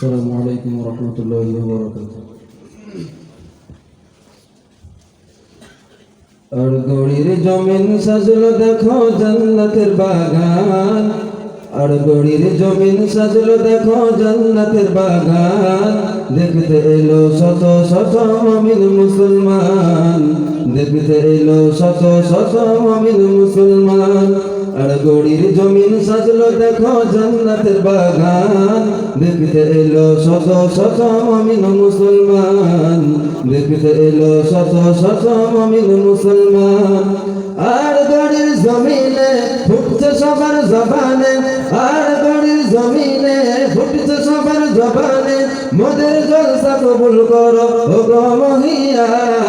السلام عليكم ورحمة الله وبركاته আর গড়ির জমিন সাজলো দেখো জান্নাতের বাগান আর গড়ির জমিন সাজলো দেখো জান্নাতের বাগান দেখতে এলো শত শত মমিন মুসলমান দেখতে এলো শত শত মমিন মুসলমান আর গড়ির জমিন সাজলো দেখো জান্নাতের বাগান। দেখতে এলো শত শত মমিন মুসলমান। দেখতে এলো শত শত মমিন মুসলমান। আর গড়ির জমিনে ফুটছে সবার জবানে। আর গড়ির জমিনে ফুটছে সবার জবানে। মোদের জলসা কবুল করো ও গো মহিয়ান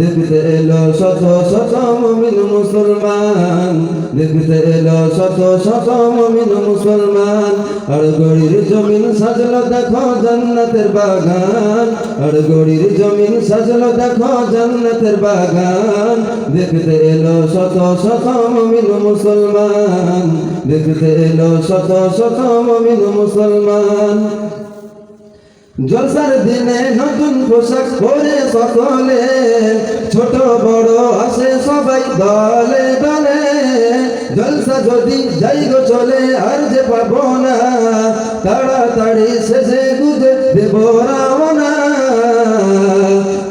দেখতে এলো শত শত মমিন মুসলমান। দেখতে এলো শত শত মমিন মুসলমান। আর গড়ির জমিন সাজলো দেখো জান্নাতের বাগান। আর গড়ির জমিন সাজলো দেখো জান্নাতের বাগান। দেখতে এলো শত শত মমিন মুসলমান। দেখতে এলো শত শত মমিন মুসলমান। জলসার দিনে নতুন পোশাক পরে সকলে, ছোট বড় আসে সবাই দলে দলে। জলসা যদি যাই গো চলে, আর যে পাবো না, তাড়াতাড়ি শেষে গুজে দেব রামনা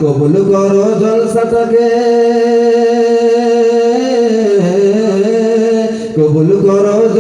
কবুল করো জলসাটাকে।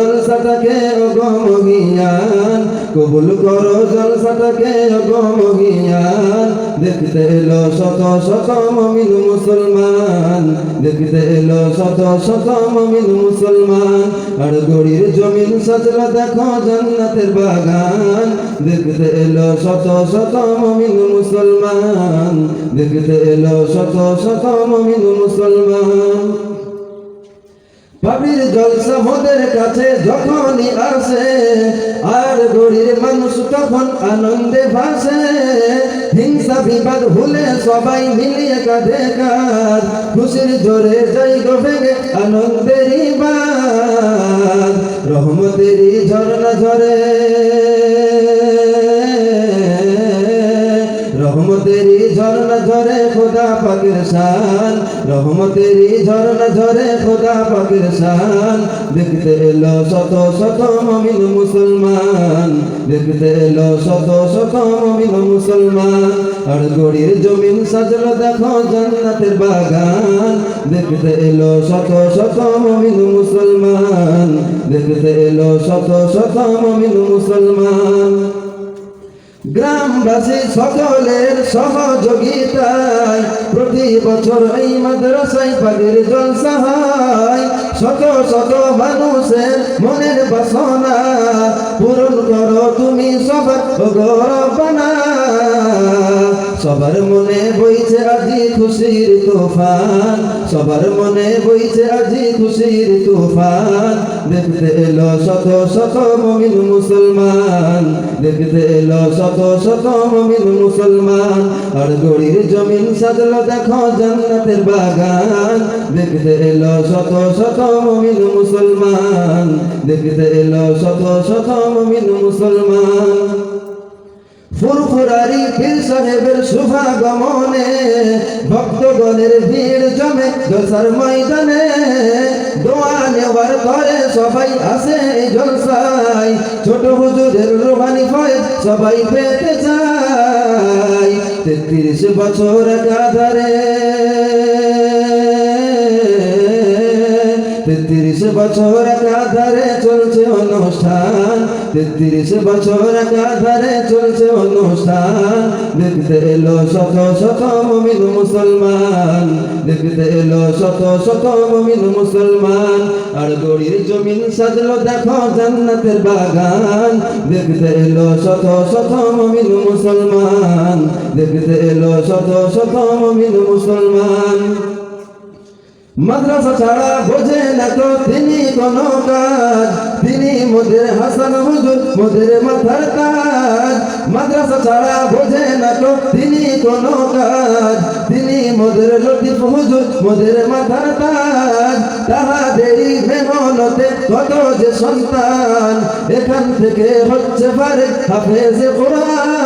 জলসাটাকে অগমগিয়ান, কবুল করো জলসাটাকে অগমগিয়ান। দেখতে এলো শত শত মমিন মুসলমান, দেখতে এলো শত শত মমিন মুসলমান। আর গড়ির জমিন সজলা দেখো জান্নাতের বাগান, দেখতে এলো শত শত মমিন মুসলমান, দেখতে এলো শত শত মমিন মুসলমান। পাবির জলসা মোদের কাছে যখনই আসে, আর গরির মানুষ তখন আনন্দে ভাসে। হিংসা বিবাদ ভুলে সবাই মিলিয়ে কাঁধে কাঁধ খুশির জোরে যাই গো ভেঙে আনন্দেরই বাদ রহমতেরই ঝরনা ঝরে। রহমতেরই ঝরনা ঝরে খোদা পাকের শান, রহমতেরই ঝরনা ঝরে খোদা পাকের শান। দেখতে এলো শত শত মমিন মুসলমান, দেখতে এলো শত শত মমিন মুসলমান। আর গড়ির জমিন সাজলো দেখো জান্নাতের বাগান। দেখতে এলো শত শত মমিন মুসলমান, দেখতে এলো শত শত মমিন মুসলমান। গ্রামবাসী সকলের সহযোগিতায় প্রতি বছর এই মাদ্রাসায় পাগের জলসা হয়। শত শত মানুষের মনের বাসনা, পূরণ করো তুমি সবার গৌরবনা সবার মনে বইছে আজি খুশির তুফান, সবার মনে বইছে আজি খুশির তুফান। দেখতে এলো শত শত মমিন মুসলমান, দেখতে এলো শত শত মমিন মুসলমান। আর গড়ির জমিন সাজলো দেখো জান্নাতের বাগান। দেখতে এলো শত শত মমিন মুসলমান, দেখতে এলো শত শত মমিন মুসলমান। ফুরফুরারি পীর সাহেবের শুভাগমনে ভক্তগণের ভিড় জমে জলসার ময়দানে দোয়া নেওয়ার পরে সবাই আসে এই জলসায়। ছোট হুজুরের রোহানি ফয়েজ সবাই পেতে চায়। তেত্রিশ বছর কাধারে তেত্রিশ বছর কাধারে চলছে অনুষ্ঠান, তেত্রিশ বছর কাধারে চলছে অনুষ্ঠান। দেখতে এলো শত শত মমিন মুসলমান, দেখতে এলো শত শত মমিন মুসলমান। আর গড়ির জমিন সাজলো দেখো জান্নাতের বাগান, দেখতে এলো শত শত মমিন মুসলমান, দেখতে এলো শত শত মমিন মুসলমান। মাদ্রাসা ছাড়া বোঝে না তো তিনি কোন কাজ। তিনি মোদের হাসান হুজুর, মোদের মাথার তাজ মাদ্রাসা ছাড়া বোঝে না তো তিনি কোন কাজ। তিনি মোদের লতিফ হুজুর, মোদের মাথার তাজ তাহাদেরই মেহনতে কত যে সন্তান। এখান থেকে হচ্ছে পারে হাফেজে কোরআন।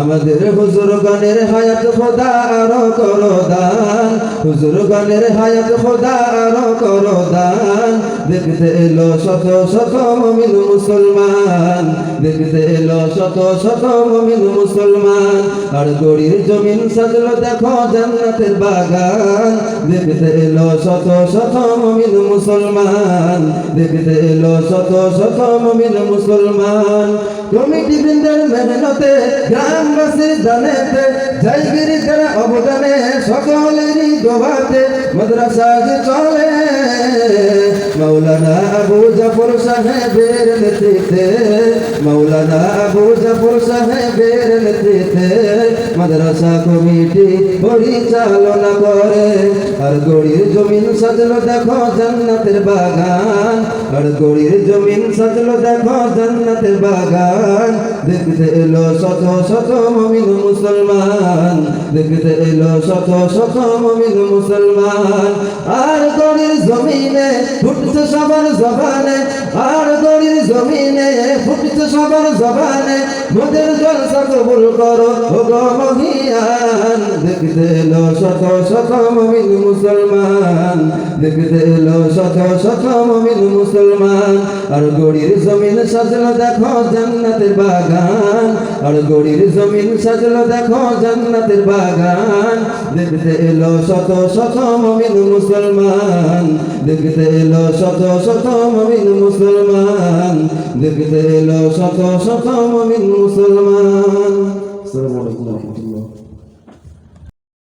আমাদের হুজুর গানের হায়াত খোদা আরও করো দান। হুজুর গানের হায়াত খোদা আরও করো দান। দেখতে এলো শত শত মমিন মুসলমান। দেখতে এলো শত শত মমিন মুসলমান। আর গড়ির জমিন সাজলো দেখো জান্নাতের বাগান। দেখতে এলো শত শত মমিন মুসলমান। দেখতে এলো শত শত মমিন মুসলমান। কমিটি বৃন্দের মেহনতে গ্রামবাসীর জানেতে জায়গিরি যারা অবদানে সকলেরই দোবাতে মাদ্রাসা চলে। মৌলানা আবু জাফর সাহেবের নেতৃত্বে মৌলানা আবু জাফর সাহেবের নেতৃত্বে মাদ্রাসা কমিটি পরিচালনা করে। আর গড়ির জমিন সাজলো দেখো জান্নাতের বাগান। আর গড়ির জমিন সাজলো দেখো জান্নাতের বাগান। দেখতে এলো শত শত মমিন মুসলমান। দেখতে এলো শত শত মমিন মুসলমান। আর গড়ির জমিনে ফুটছে সবার জবানে আর দড়ির জমিনে ফুটছে সবার জবানে মোদের জলসা কবুল করো, ও গো মহিয়ান, দেখতে এলো শত শত মমিন মুসলমান, দেখতে এলো শত শত মমিন মুসলমান। আর গড়ির জমিন সাজলো দেখো জান্নাতের বাগান, আর গড়ির জমিন সাজলো দেখো জান্নাতের বাগান। দেখতে এলো শত শত মমিন মুসলমান, দেখতে এলো শত শত মমিন মুসলমান, দেখতে এলো শত শত মমিন মুসলমান। আসসালামু